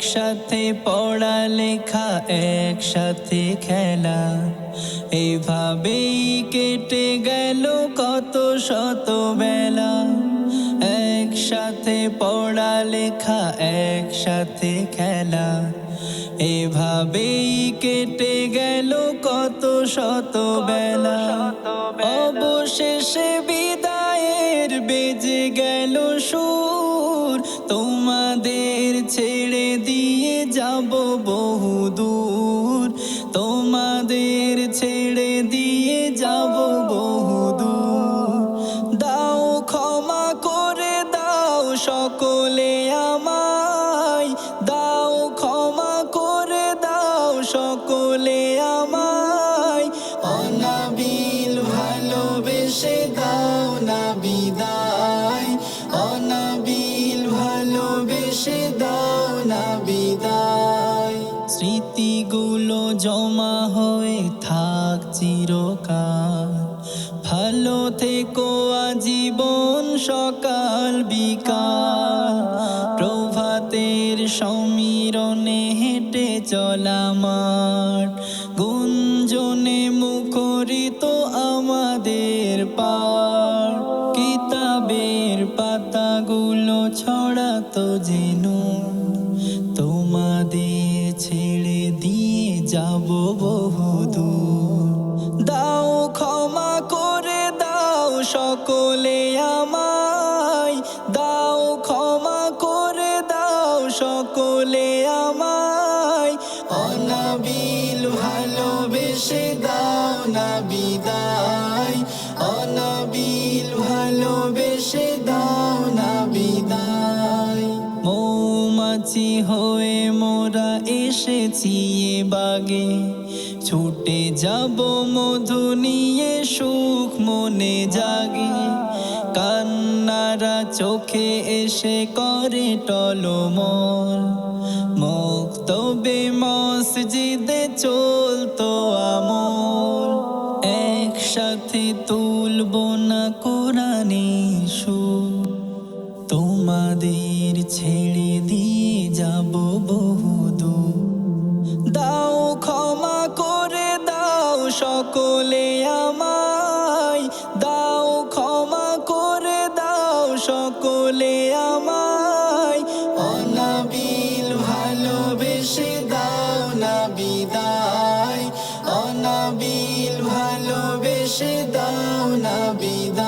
একসাথে পড়ালেখা, একসাথে খেলা। এইভাবেই কেটে গেল কত শত বেলা। একসাথে পড়ালেখা, একসাথে খেলা। এভাবেই কেটে গেল কত শত বেলা। অবশেষে বিদায়ের বেজে গেল সুর। তোমাদের ছেড়ে দিয়ে যাব বহু স্মৃতিগুলো জমা হয়ে থাক চিরকাল। ভালো থেকো আজীবন সকাল বিকাল। প্রভাতের সমীরণে হেঁটে চলা মাঠ। গুঞ্জনে মুখরিত আমাদের পার কিতাবের পাতাগুলো ছড়াতো যেন। তোমাদের দিয়ে যাব বহুদূর। দাও ক্ষমা করে দাও সকলে আমায়। দাও ক্ষমা করে দাও সকলে আমায়। অনাবিল ভালোবেসে দাও না বিদায়। অনাবিল ভালোবেসে দাও না বিদায়। মৌমাছি হয়ে মোরা এসেছি বাগে। ছুটে যাব মধু নিয়ে সুখ মনে জাগে। কান্নারা চোখে এসে করে টলমল। মুক্তবে মসজিদে চলতো আমল। একসাথে তুলব না কোরআনে সুখ তোমাদের ছেড়ে দিয়ে যাব বহু সকলে আমায় দাও, ক্ষমা করে দাও। সকলে আমায় অনাবিল ভালোবেসে দাও না বিদায়। অনাবিল ভালোবেসে দাও না বিদায়।